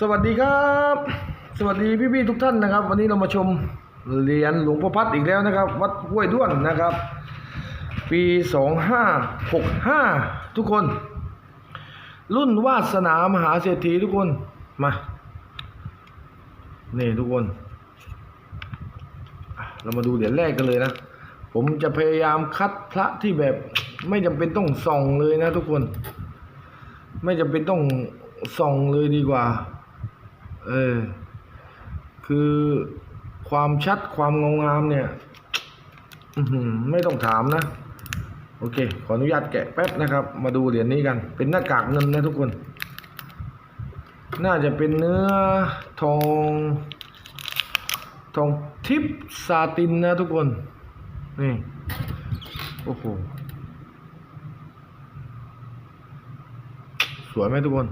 สวัสดีครับ สวัสดีพี่ๆทุกท่านนะครับ วันนี้เรามาชมเหรียญหลวงพ่อพัดอีกแล้วนะครับ วัดห้วยด้วนนะครับ ปีสองห้าหกห้าทุกคน รุ่นวาสนามหาเศรษฐีทุกคนมานี่ทุกคน เรามาดูเหรียญแรกกันเลยนะ ผมจะพยายามคัดพระที่แบบไม่จำเป็นต้องส่องเลยนะทุกคน ไม่จำเป็นต้องส่องเลยดีกว่า เออ คือความชัดความงงงามเนี่ยไม่ต้องถามนะ โอเค ขออนุญาตแกะแป๊บนะครับ มาดูเหรียญนี้กัน เป็นหน้ากากเงินนะทุกคน น่าจะเป็นเนื้อทอง ทองทิพซาตินนะทุกคน นี่ โอ้โห สวยไหมทุกคน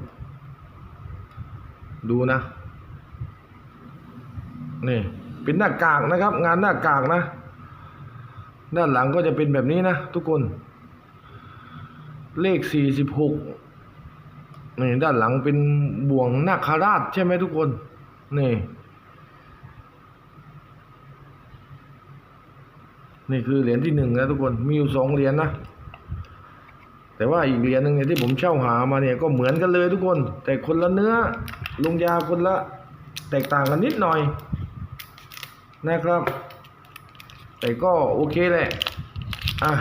ดูนะ นี่เป็นหน้ากากนะครับ งานหน้ากากนะ ด้านหลังก็จะเป็นแบบนี้นะ ทุกคน เลขสี่สิบหกนี่ด้านหลังเป็นบ่วงนาคราชใช่ไหมทุกคน นี่ นี่คือเหรียญที่หนึ่งนะทุกคนมีอยู่สองเหรียญนะแต่ว่าอีกเหรียญหนึ่งเนี่ยที่ผมเช่าหามาเนี่ยก็เหมือนกันเลยทุกคน แต่คนละเนื้อลงยาคนละ แตกต่างกันนิดหน่อย นะครับ แต่ก็โอเคแหละอะ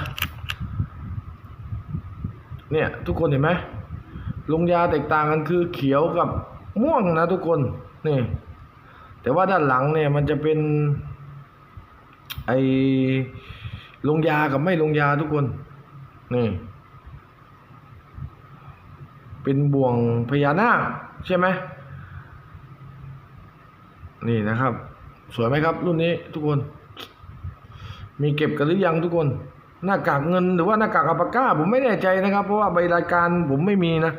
เนี่ยทุกคนเห็นไหมลงยาแตกต่างกันคือเขียวกับม่วงนะทุกคนนี่แต่ว่าด้านหลังเนี่ยมันจะเป็นไอลงยากับไม่ลงยาทุกคนนี่เป็นบ่วงพญานาคใช่ไหมนี่นะครับ สวยไหมครับ รุ่นนี้ทุกคน มีเก็บกันหรือยังทุกคน หน้ากากเงินหรือว่าหน้ากากอัปปาก้า ผมไม่แน่ใจนะครับ เพราะว่าใบรายการผมไม่มีนะ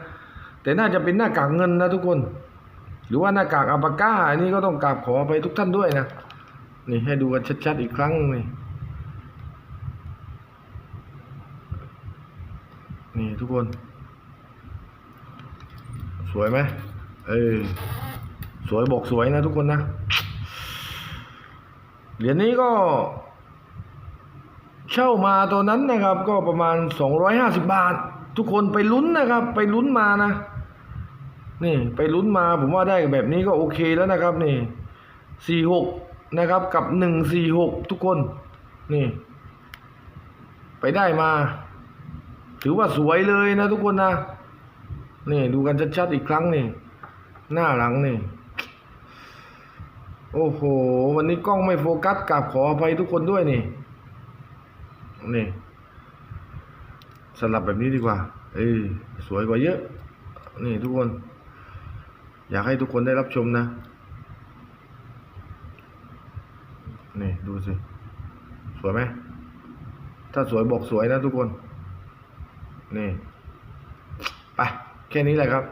แต่น่าจะเป็นหน้ากากเงินนะทุกคน หรือว่าหน้ากากอัปปาก้า อันนี้ก็ต้องกราบขอไปทุกท่านด้วยนะนี่ให้ดูกันชัดๆอีกครั้งนี่นี่ทุกคน สวยไหมเออสวยบอกสวยนะทุกคนนะ เหรียญนี้ก็ เช่ามาตัวนั้นนะครับ ก็ประมาณ 250 บาท ทุกคนไปลุ้นนะครับ ไปลุ้นมานะ นี่ไปลุ้นมาผมว่าได้แบบนี้ก็โอเคแล้วนะครับนี่ 46 นะครับกับ 146 ทุกคนนี่ ไปได้มา ถือว่าสวยเลยนะทุกคนนะนี่ดูกันชัดๆอีกครั้งนี่ หน้าหลังนี่ โอ้โห วันนี้กล้องไม่โฟกัสกราบขออภัยทุกคนด้วยนี่ นี่สลับแบบนี้ดีกว่า เอ้ยสวยกว่าเยอะ นี่ทุกคน อยากให้ทุกคนได้รับชมนะ นี่ดูสิ สวยไหม ถ้าสวยบอกสวยนะทุกคน นี่ ไป แค่นี้แหละครับ